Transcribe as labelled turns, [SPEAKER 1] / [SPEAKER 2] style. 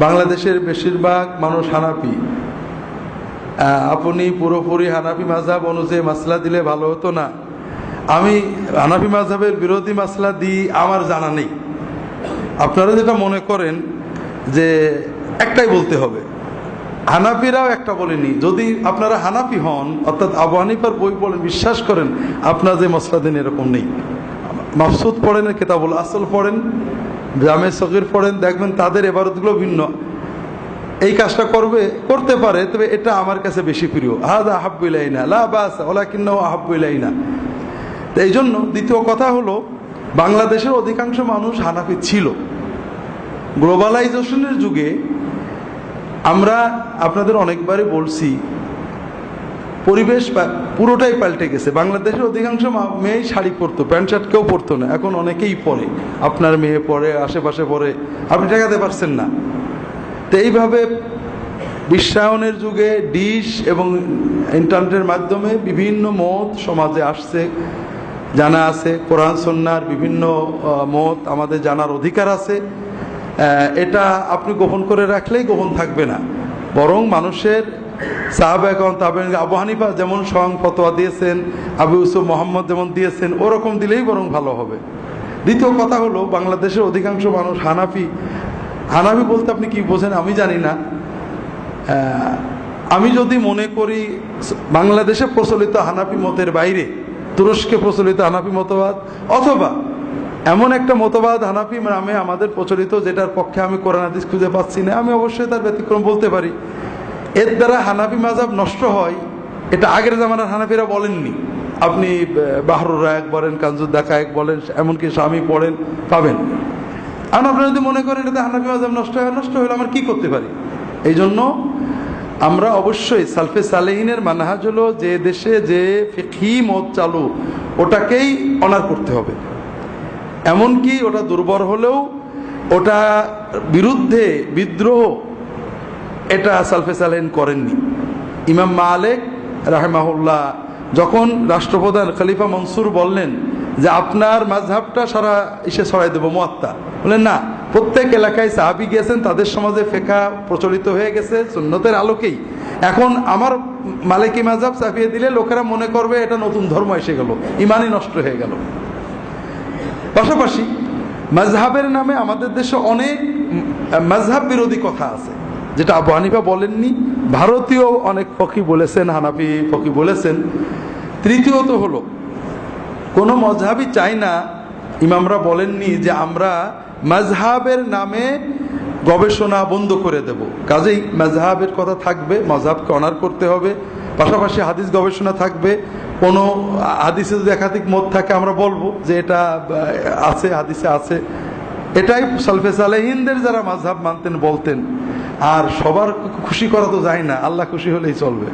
[SPEAKER 1] বাংলাদেশের বেশিরভাগ মানুষ হানাপি আপনি পুরোপুরি হানাফি মাঝহাব অনুযায়ী মাসলা দিলে ভালো হতো না। আমি হানাফি মাঝহাবের বিরোধী মাসলা দিই আমার জানা নেই। আপনারা যেটা মনে করেন যে একটাই বলতে হবে। হানাফিরাও একটা বলেনি। যদি আপনারা হানাফি হন, অর্থাৎ আবু হানিফার বই পড়েন বিশ্বাস করেন, আপনার যে মশলা দিন এরকম নেই। মাফসুদ পড়েন কেতাবুল আসল পড়েন। জামে সগির পড়েন, দেখবেন তাদের এবারতগুলো ভিন্ন। এই কাজটা করবে, করতে পারে, তবে এটা আমার কাছে বেশি প্রিয়। হাদা আহাব্বুলাইনা লা বাস ওলা কিন্নাও আহাব্বুলাইনা তো এই জন্য দ্বিতীয় কথা হলো, বাংলাদেশের অধিকাংশ মানুষ হানাফি ছিল। গ্লোবালাইজেশনের যুগে আমরা আপনাদের অনেকবারই বলছি পরিবেশ পুরোটাই পাল্টে গেছে। বাংলাদেশের অধিকাংশ মেয়েই শাড়ি পরতো, প্যান্ট শার্ট কেউ পরতো না। এখন অনেকেই পরে। আপনার মেয়ে পরে, আশেপাশে পরে। আপনি ঠেকাতে পারছেন না। তো এইভাবে বিশ্বায়নের যুগে ডিশ এবং ইন্টারনেটের মাধ্যমে বিভিন্ন মত সমাজে আসছে, জানা আছে। কোরআন সন্ন্যার বিভিন্ন মত আমাদের জানার অধিকার আছে। এটা আপনি গোপন করে রাখলেই গোপন থাকবে না। বরং মানুষের সাহাব এখন তাবেন আবু হানিফা যেমন স্বয়ং ফতোয়া দিয়েছেন, আবু ইউসুফ মোহাম্মদ যেমন দিয়েছেন, ওরকম দিলেই বরং ভালো হবে। দ্বিতীয় কথা হলো, বাংলাদেশের অধিকাংশ মানুষ হানাফি। হানাফি বলতে আপনি কি বোঝেন আমি জানি না। আমি যদি মনে করি, বাংলাদেশে প্রচলিত হানাফি মতের বাইরে, তুরস্কে প্রচলিত হানাফি মতবাদ, অথবা এমন একটা মতবাদ হানাফি নামে আমাদের প্রচলিত, যেটার পক্ষে আমি কোরআন হাদিস খুঁজে পাচ্ছি না, আমি অবশ্যই তার ব্যতিক্রম বলতে পারি। এর দ্বারা হানাফি মাজাব নষ্ট হয়। এটা আগের জামানার হানাফিরা বলেননি। আপনি বাহরুর রায়ক বলেন, কাঞ্জুদ্দা কায়েক বলেন, এমনকি স্বামী পড়েন, পাবেন। আর আপনারা যদি মনে করেন এটাতে হানাফি মাজাব নষ্ট হয়, নষ্ট হলে আমার কি করতে পারি? এই জন্য আমরা অবশ্যই সালফে সালেহিনের মানহাজ হলো যে দেশে যে ফিকহি মত চালু, ওটাকেই অনার করতে হবে। এমনকি ওটা দুর্বল হলেও ওটা বিরুদ্ধে বিদ্রোহ এটা সালফে সালেহিন করেননি। ইমাম মা মালেক রাহেমাহুল্লাহ যখন রাষ্ট্রপ্রধান খলিফা মনসুর বললেন যে আপনার মাঝহাবটা সারা ইসে ছড়াই দেবো, মোয়াত্তা। বললেন, না, প্রত্যেক এলাকায় সাহাবি গিয়েছেন, তাদের সমাজে ফেকা প্রচলিত হয়ে গেছে, সুন্নতের আলোকেই। এখন আমার মালিকি মাঝহাব চাপিয়ে দিলে লোকেরা মনে করবে এটা নতুন ধর্ম এসে গেল, ইমানই নষ্ট হয়ে গেল। পাশাপাশি মাঝহাবের নামে আমাদের দেশে অনেক মাঝহাব বিরোধী কথা আছে। যেটা আবু হানিফা বলেননি, ভারতীয় অনেক ফকি বলেছেন, হানাফি ফকি বলেছেন। তৃতীয়ত হলো, কোনো মজহাবই চাই না, ইমামরা বলেননি যে আমরা মাঝহাবের নামে গবেষণা বন্ধ করে দেব। কাজেই মাঝহাবের কথা থাকবে, মজহাবকে অনার করতে হবে, পাশাপাশি হাদিস গবেষণা থাকবে, কোনো হাদিসে যদি একাধিক মত থাকে, আমরা বলব যে এটা আছে, হাদিসে আছে। এটাই সালফে সালেহিনদের যারা মাঝহাব মানতেন, বলতেন। আর সবার খুশি করা তো যায় না আল্লাহ খুশি হলেই চলবে।